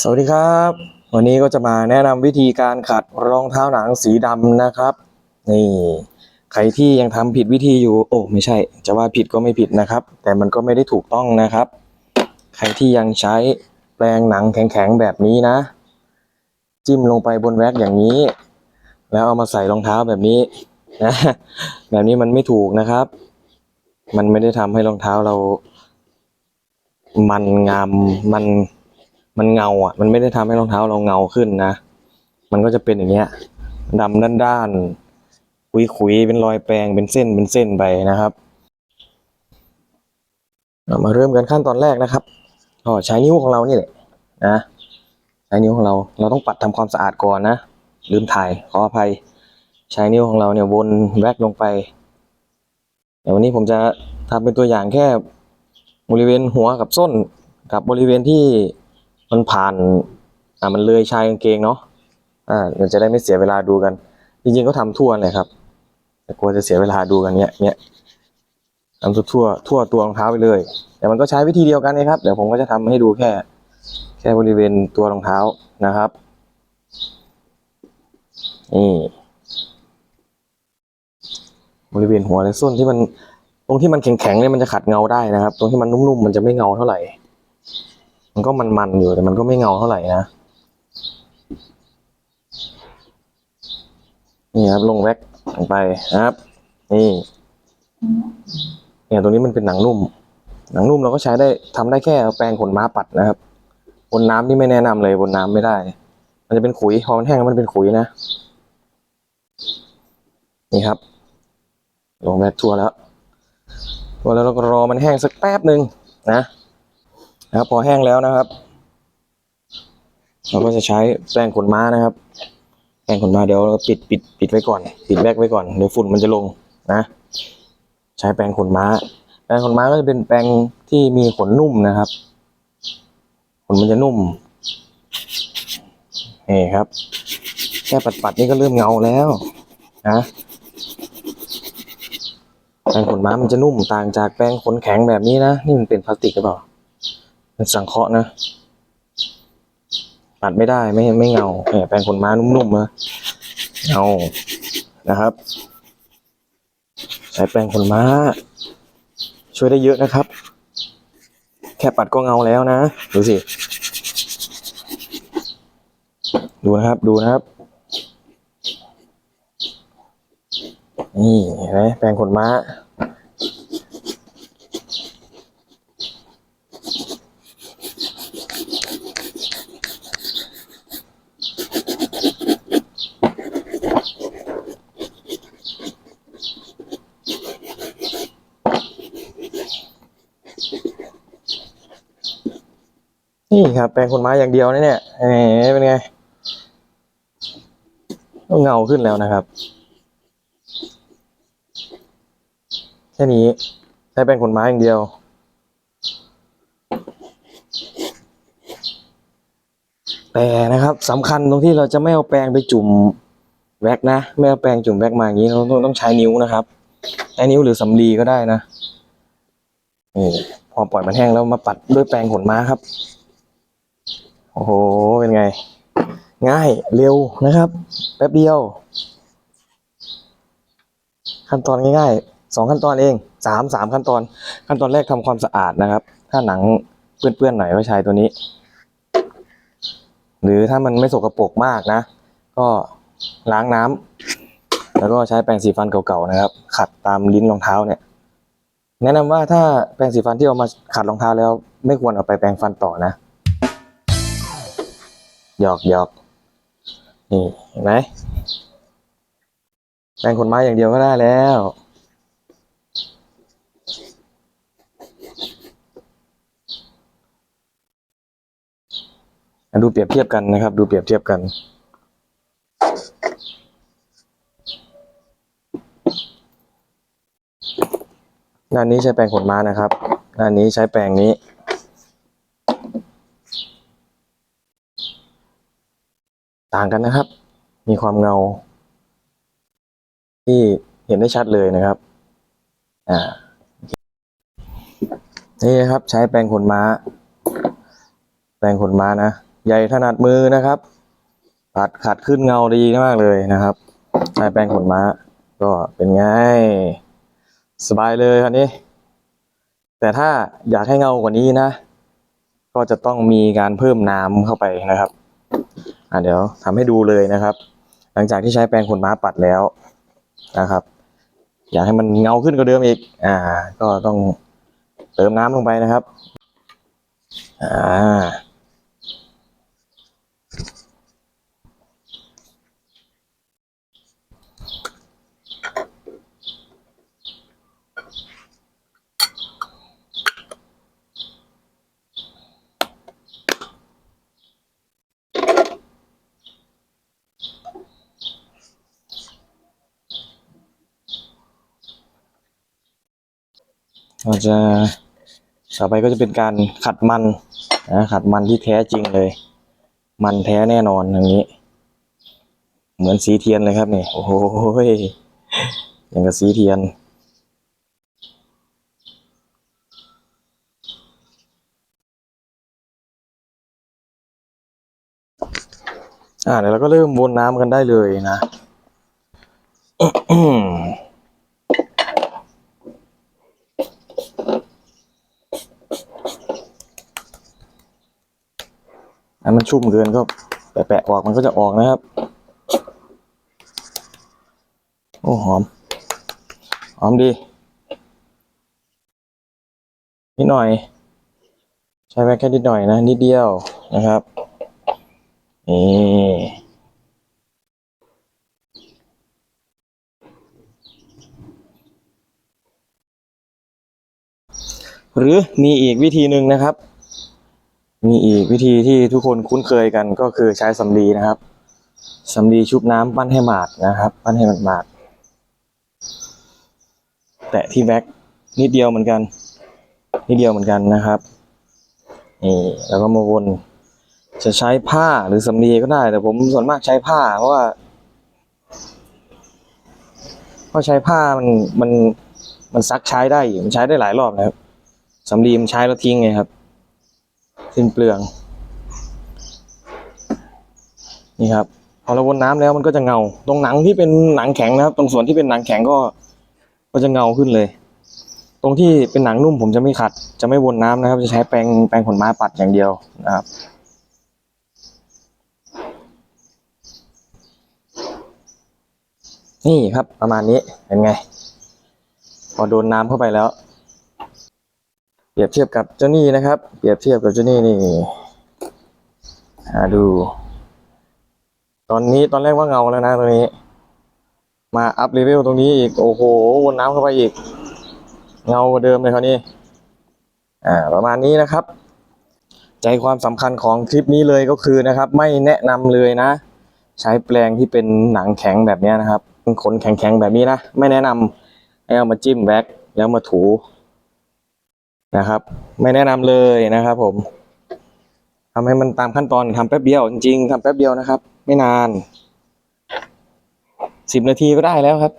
สวัสดีครับ วันนี้ก็จะมาแนะนำวิธีการขัดรองเท้าหนังสีดำนะครับ นี่ ใครที่ยังทำผิดวิธีอยู่ โอ้ไม่ใช่ จะว่าผิดก็ไม่ผิดนะครับ แต่มันก็ไม่ได้ถูกต้องนะครับ ใครที่ยังใช้แปรงหนังแข็งๆแบบนี้นะ จิ้มลงไปบนแว็กอย่างนี้ แล้วเอามาใส่รองเท้าแบบนี้นะ แบบนี้มันไม่ถูกนะครับ มันไม่ได้ทำให้รองเท้าเรา มันงามมัน มันเงาอะ มันไม่ได้ทำให้รองเท้าเราเงาขึ้นนะ มันก็จะเป็นอย่างเงี้ยดำด้านด้านๆขุยๆเป็นรอยแปรงเป็นเส้นเป็นเส้นไปนะครับามาเริ่มกันขั้นตอนแรกนะครับก็ใช้นิ้วของเรานี่แหละนะใช้นิ้วของเราเราต้องปัดทำความสะอาดก่อนนะลืมถ่ายขออภัย ใช้นิ้วของเราเนี่ยวนแวกลงไปเดี๋ยววันนี้ผมจะทำเป็นตัวอย่างแค่บริเวณหัวกับส้นกับบริเวณที่ มันผ่าน อ่ามันเลยชายกางเกงเนาะอ่าเราจะได้ไม่เสียเวลาดูกัน จริงๆก็ทำทั่วเลยครับ แต่กลัวจะเสียเวลาดูกันเนี้ยเนี้ยทำทั่วทั่วตัวรองเท้าไปเลย แต่มันก็ใช้วิธีเดียวกันนะครับ เดี๋ยวผมก็จะทำให้ดูแค่ แค่บริเวณตัวรองเท้านะครับนี่บริเวณหัวและส้นที่มันตรงที่มันแข็งๆเนี่ยมันจะขัดเงาได้นะครับ ตรงที่มันนุ่มๆมันจะไม่เงาเท่าไหร่ มันก็มันๆอยู่แต่มันก็ไม่เงาเท่าไหร่นะนี่ครับลงแว็กลงไปนะครับ นี่เนี่ยตรงนี้มันเป็นหนังนุ่ม หนังนุ่มเราก็ใช้ได้ทำได้แค่แปรงขนม้าปัดนะครับ บนน้ำนี่ไม่แนะนำเลยบนน้ำไม่ได้ มันจะเป็นขุยพอมันแห้งมันเป็นขุยนะ นี่ครับ ลงแว็กทั่วแล้วพอแล้วเราก็รอมันแห้งสักแป๊บหนึ่งนะ นะครับพอแห้งแล้วนะครับ เราก็จะใช้แป้งขนม้านะครับ แป้งขนม้าเดี๋ยวเราปิดปิดปิดไว้ก่อน ปิดแบกไว้ก่อนเดี๋ยวฝุ่นมันจะลงนะ ใช้แป้งขนม้า แป้งขนม้าก็จะเป็นแป้งที่มีขนนุ่มนะครับ ขนมันจะนุ่มนี่ครับแค่ปัดๆนี่ก็เริ่มเงาแล้วนะแป้งขนม้ามันจะนุ่มต่างจากแป้งขนแข็งแบบนี้นะ นี่มันเป็นพลาสติกหรือเปล่า เป็นสังเคราะห์นะปัดไม่ได้ไม่ไม่เงาแป้งขนม้านุ่มๆนะเงานะครับ ใช้แป้งขนม้า ช่วยได้เยอะนะครับ แค่ปัดก็เงาแล้วนะ ดูสิ ดูนะครับดูนะครับ นี่เห็นไหมแปรงขนม้า นี่ครับ แปรงขนม้อย่างเดียวนะเนี่ยเอ๊ะเป็นไงก็เงาขึ้นแล้วนะครับแค่นี้ใช้แป้งขนไม้อย่างเดียวแต่นะครับสำคัญตรงที่เราจะไม่เอาแปรงไปจุ่มแว็กนะไม่เอาแปรงจุ่มแว็กมาอย่างนี้เราต้องต้องใช้นิ้วนะครับใช้นิ้วหรือสำลีก็ได้นะนี่พอปล่อยมันแห้งแล้วมาปัดด้วยแปรงขนม้าครับ โอ้โห เป็นไง ง่ายเร็วนะครับ แป๊บเดียว ขั้นตอนง่ายๆสองขั้นตอนเองสามสามขั้นตอน ขั้นตอนแรกทำความสะอาดนะครับ ถ้าหนังเปื้อนๆหน่อยก็ใช้ตัวนี้ หรือถ้ามันไม่สกปรกมากนะ ก็ล้างน้ำแล้วก็ใช้แปรงสีฟันเก่าๆนะครับ ขัดตามลิ้นรองเท้าเนี่ยแนะนำว่าถ้าแปรงสีฟันที่เอามาขัดรองเท้าแล้ว ไม่ควรเอาไปแปรงฟันต่อนะ หยอกหยอกนี่เห็นไหมแปรงขนไม้อย่างเดียวก็ได้แล้ว ดูเปรียบเทียบกันนะครับ ดูเปรียบเทียบกันด้านนี้ใช้แปรงขนม้านะครับ ด้านนี้ใช้แปรงนี้างกันนะครับ มีความเงา ที่เห็นได้ชัดเลยนะครับ อ่า นี่นะครับ ใช้แปรงขนม้า แปรงขนม้านะ ใหญ่ถนัดมือนะครับปัดขัดขึ้นเงาดีมากเลยนะครับ ใช้แปรงขนม้า ก็เป็นไง สบายเลยคันนี้ แต่ถ้าอยากให้เงากว่านี้นะ ก็จะต้องมีการเพิ่มน้ำเข้าไปนะครับ อ่าเดี๋ยวทำให้ดูเลยนะครับ หลังจากที่ใช้แปรงขนม้าปัดแล้วนะครับ อยากให้มันเงาขึ้นกว่าเดิมอีก อ่า ก็ต้องเติมน้ำลงไปนะครับ อ่า เราจะต่อไปก็จะเป็นการขัดมันนะขัดมันที่แท้จริงเลย มันแท้แน่นอนอย่างนี้ เหมือนสีเทียนเลยครับนี่โอ้โหยอย่างกับสีเทียนอ่าเดี๋ยวเราก็เริ่มวนน้ำกันได้เลยนะ อันมันชุ่มเกินก็แปะๆออกมันก็จะออกนะครับ โอ้หอม หอมดีนิดหน่อย ใช้แค่แค่นิดหน่อยนะนิดเดียวนะครับนี่หรือมีอีกวิธีหนึ่งนะครับ มีอีกวิธีที่ทุกคนคุ้นเคยกันก็คือใช้สำลีนะครับสำลีชุบน้ำปั้นให้หมาดนะครับ ปั้นให้มันหมาด แตะที่แบ็กนิดเดียวเหมือนกัน นิดเดียวเหมือนกันนะครับนี่แล้วก็มาวนจะใช้ผ้าหรือสำลีก็ได้ แต่ผมส่วนมากใช้ผ้า เพราะว่าเพราะใช้ผ้ามันมันมันซักใช้ได้อยู่มันใช้ได้หลายรอบนะครับสำลีมันใช้แล้วทิ้งไงครับ สิ้นเปลือง นี่ครับพอเราวนน้ำแล้วมันก็จะเงา ตรงหนังที่เป็นหนังแข็งนะครับ ตรงส่วนที่เป็นหนังแข็งก็ ก็จะเงาขึ้นเลย ตรงที่เป็นหนังนุ่มผมจะไม่ขัด จะไม่วนน้ำนะครับ จะใช้แปรงแปรงขนม้าปัดอย่างเดียวนะครับนี่ครับประมาณนี้เป็นไง พอโดนน้ำเข้าไปแล้ว เปรียบเทียบกับเจ้านี่นะครับ เปรียบเทียบกับเจ้านี่นี่หาดู ตอนนี้ตอนแรกว่าเงาแล้วนะตรงนี้ มาอัพเลเวลตรงนี้อีก โอ้โห วนน้ำเข้าไปอีก เงากว่าเดิมเลยคราวนี้ อ่า ประมาณนี้นะครับ ใจความสำคัญของคลิปนี้เลยก็คือนะครับ ไม่แนะนำเลยนะ ใช้แปลงที่เป็นหนังแข็งแบบนี้นะครับเป็นขนแข็งๆแบบนี้นะ ไม่แนะนำให้เอามาจิ้มแบ็กแล้วมาถู นะครับ ไม่แนะนำเลยนะครับผมทำให้มันตามขั้นตอนทำแป๊บเดียวจริงๆทำแป๊บเดียวนะครับ ไม่นานสิบนาทีก็ได้แล้วครับ